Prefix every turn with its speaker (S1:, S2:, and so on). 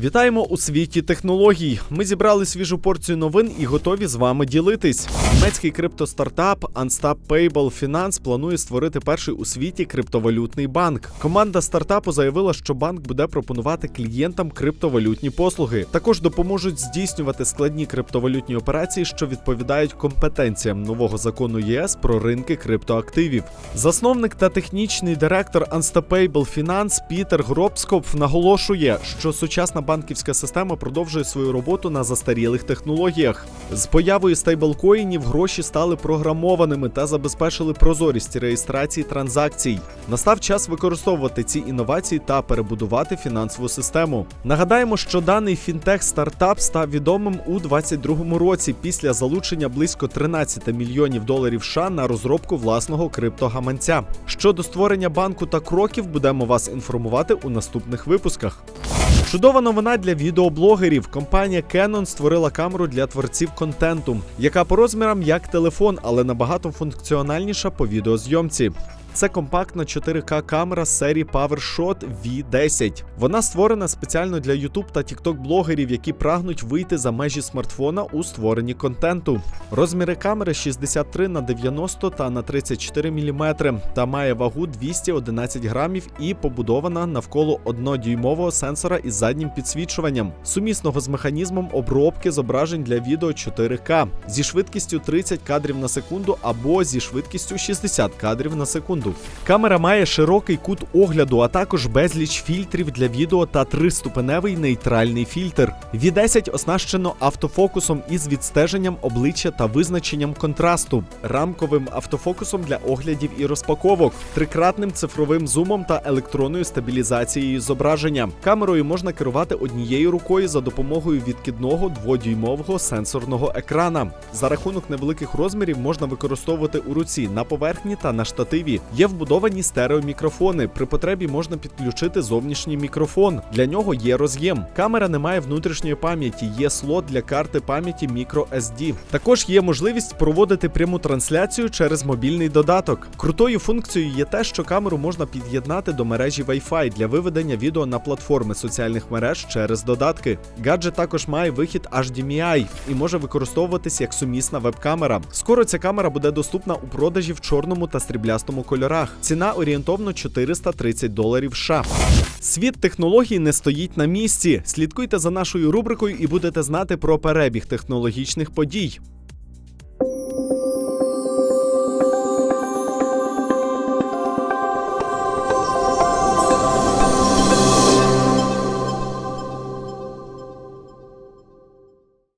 S1: Вітаємо у світі технологій. Ми зібрали свіжу порцію новин і готові з вами ділитись. Німецький криптостартап Unstoppable Finance планує створити перший у світі криптовалютний банк. Команда стартапу заявила, що банк буде пропонувати клієнтам криптовалютні послуги. Також допоможуть здійснювати складні криптовалютні операції, що відповідають компетенціям нового закону ЄС про ринки криптоактивів. Засновник та технічний директор Unstoppable Finance Пітер Гробскопф наголошує, що сучасна банківська система продовжує свою роботу на застарілих технологіях. З появою стейблкоїнів гроші стали програмованими та забезпечили прозорість реєстрації транзакцій. Настав час використовувати ці інновації та перебудувати фінансову систему. Нагадаємо, що даний фінтех стартап став відомим у 2022 році після залучення близько 13 мільйонів доларів США на розробку власного криптогаманця. Щодо створення банку та кроків, будемо вас інформувати у наступних випусках. Чудова новина для відеоблогерів. Компанія Canon створила камеру для творців контенту, яка по розмірам як телефон, але набагато функціональніша по відеозйомці. Це компактна 4К камера серії PowerShot V10. Вона створена спеціально для YouTube та TikTok блогерів, які прагнуть вийти за межі смартфона у створенні контенту. Розміри камери 63 на 90 та на 34 мм та має вагу 211 грамів і побудована навколо 1-дюймового сенсора із заднім підсвічуванням, сумісного з механізмом обробки зображень для відео 4К зі швидкістю 30 кадрів на секунду або зі швидкістю 60 кадрів на секунду. Камера має широкий кут огляду, а також безліч фільтрів для відео та триступеневий нейтральний фільтр. V10 оснащено автофокусом із відстеженням обличчя та визначенням контрасту, рамковим автофокусом для оглядів і розпаковок, трикратним цифровим зумом та електронною стабілізацією зображення. Камерою можна керувати однією рукою за допомогою відкидного дводюймового сенсорного екрана. За рахунок невеликих розмірів можна використовувати у руці на поверхні та на штативі. Є вбудовані стереомікрофони. При потребі можна підключити зовнішній мікрофон. Для нього є роз'єм. Камера не має внутрішньої пам'яті, є слот для карти пам'яті microSD. Також є можливість проводити пряму трансляцію через мобільний додаток. Крутою функцією є те, що камеру можна під'єднати до мережі Wi-Fi для виведення відео на платформи соціальних мереж через додатки. Гаджет також має вихід HDMI і може використовуватись як сумісна веб-камера. Скоро ця камера буде доступна у продажі в чорному та сріблястому кольорах. Ціна орієнтовно 430 доларів США. Світ технологій не стоїть на місці. Слідкуйте за нашою рубрикою і будете знати про перебіг технологічних подій.